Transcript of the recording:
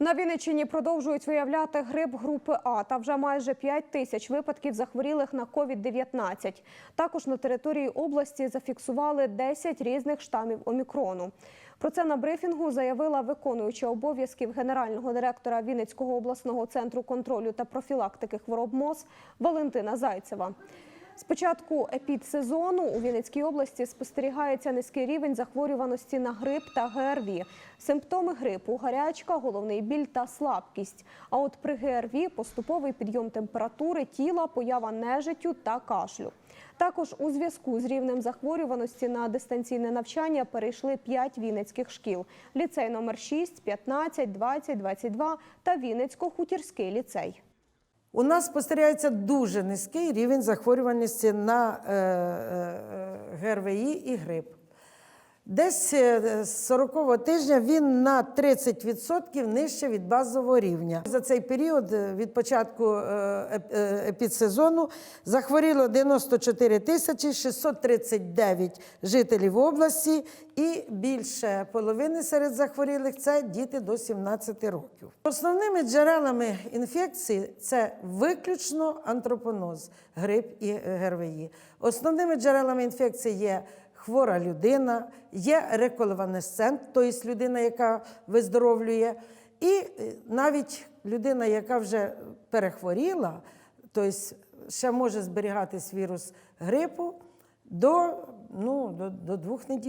На Вінниччині продовжують виявляти грип групи А та вже майже 5 тисяч випадків захворілих на COVID-19. Також на території області зафіксували 10 різних штамів омікрону. Про це на брифінгу заявила виконуюча обов'язків генерального директора Вінницького обласного центру контролю та профілактики хвороб МОЗ Валентина Зайцева. З початку епідсезону у Вінницькій області спостерігається низький рівень захворюваності на грип та ГРВІ. Симптоми грипу – гарячка, головний біль та слабкість. А от при ГРВІ – поступовий підйом температури тіла, поява нежиттю та кашлю. Також у зв'язку з рівнем захворюваності на дистанційне навчання перейшли 5 вінницьких шкіл. Ліцей номер 6, 15, 20, 22 та Вінницько-Хутірський ліцей. У нас спостерігається дуже низький рівень захворюваності на е, е, ГРВІ і грип. Десь е, з 40-го тижня він на 30% нижче від базового рівня. За цей період е, від початку е, епідсезону захворіло 94 тисячі 639 жителів області, і більше половини серед захворілих це діти до 17 років. Основними джерелами інфекції це виключно антропоноз, грип і ГРВІ. Основними джерелами інфекції є хвора людина, є реколеванесцент, тобто людина, яка виздоровлює, і е, навіть людина, яка вже перехворіла, тобто ще може зберігатись вірус грипу до, ну, до, до двох неділь.